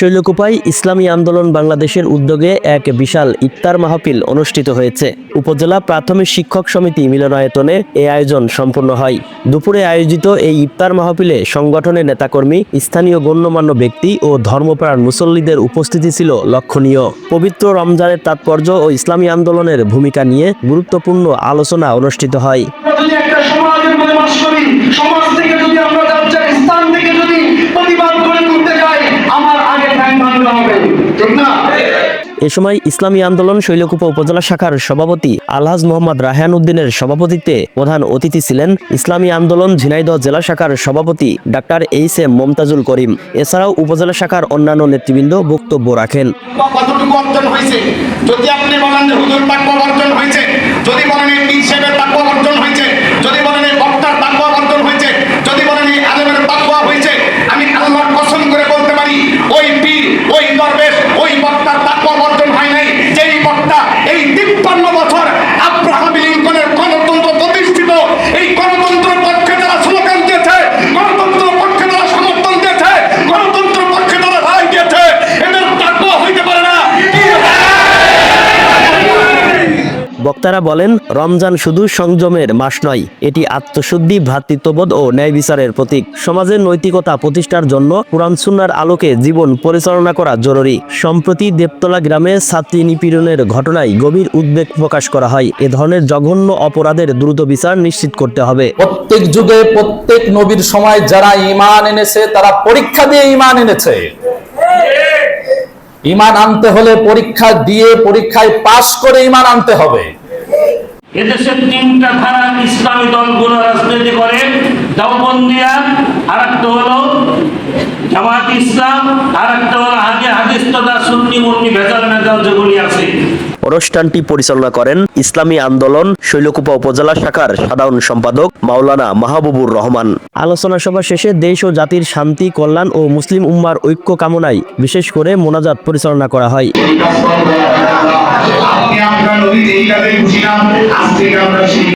শৈলকুপায় ইসলামী আন্দোলন বাংলাদেশের উদ্যোগে এক বিশাল ইফতার মাহফিল অনুষ্ঠিত হয়েছে। উপজেলা প্রাথমিক শিক্ষক সমিতি মিলনায়তনে এই আয়োজন সম্পন্ন হয়। দুপুরে আয়োজিত এই ইফতার মাহফিলে সংগঠনের নেতাকর্মী, স্থানীয় গণ্যমান্য ব্যক্তি ও ধর্মপ্রাণ মুসল্লিদের উপস্থিতি ছিল লক্ষণীয়। পবিত্র রমজানের তাৎপর্য ও ইসলামী আন্দোলনের ভূমিকা নিয়ে গুরুত্বপূর্ণ আলোচনা অনুষ্ঠিত হয় প্রতিবাদ করে তুলতে যাই আমার আগে ঠ্যাং ভাঙতে হবে ঠিক না এ সময় ইসলামী আন্দোলন শৈলকুপা উপজেলা শাখার সভাপতি আলহাজ মোহাম্মদ রাহান উদ্দিনের সভাপতিত্বে প্রধান অতিথি ছিলেন ইসলামী আন্দোলন ঝিনাইদহ জেলা শাখার সভাপতি doctor H M Momtazul Karim. এছাড়াও উপজেলা শাখার অন্যান্য নেতৃবৃন্দ বক্তব্য রাখেন। কতটুকু অর্জন হয়েছে? যদি আপনি বলেন হুজুর পাক অর্জন হয়েছে যদি বলেন এই পীর সাহেবের তাকওয়া অর্জন হয়েছে যদি বলেন এই বক্তার তাকওয়া অর্জন হয়েছে যদি বলেন এই আলেমের তাকওয়া হয়েছে আমি আল্লাহর কসম করে বলতে পারি ওই পীর ওই দরবেশ ওই বক্তার তাকওয়া অর্জন হয় নাই যেই বক্তা এই তিপ্পান্ন বছর বক্তারা বলেন, রমজান শুধু সংযমের মাস নয়, এটি আত্মশুদ্ধি, ভ্রাতৃত্ববোধ ও ন্যায় বিচারের প্রতীক। সমাজের নৈতিকতা প্রতিষ্ঠার জন্য কোরআন আলোকে জীবন পরিচালনা করা জরুরি। সম্প্রতি দেবতলা গ্রামে ছাত্রী নিপীড়নের ঘটনায় গভীর উদ্বেগ প্রকাশ করা হয়। এ ধরনের জঘন্য অপরাধের দ্রুত বিচার নিশ্চিত করতে হবে। প্রত্যেক যুগে প্রত্যেক নবীর সময় যারা ইমান এনেছে, তারা পরীক্ষা দিয়ে ইমান এনেছে। ইমান আনতে হলে পরীক্ষা দিয়ে পরীক্ষায় পাশ করে ইমান আনতে হবে। এদেশের তিনটা ধারা ইসলামী দলগুলো রাজনীতি করে, দাওবন্দিয়া, আর একটা হলো জামাত আর একটা হলো হাজি হাদিস তথা সুন্নি মুন্নি ভেজাল মেজাল যেগুলি আছে। অনুষ্ঠানটি পরিচালনা করেন ইসলামী আন্দোলন শৈলকুপা উপজেলা শাখার সাধারণ সম্পাদক মাওলানা মাহবুবুর রহমান। আলোচনা সভা শেষে দেশ ও জাতির শান্তি কল্যাণ ও মুসলিম উম্মার ঐক্য কামনায় বিশেষ করে মোনাজাত পরিচালনা করা হয়। আপনি আপনার নবী যেই কাজে খুশি না আজ থেকে আমরা সেই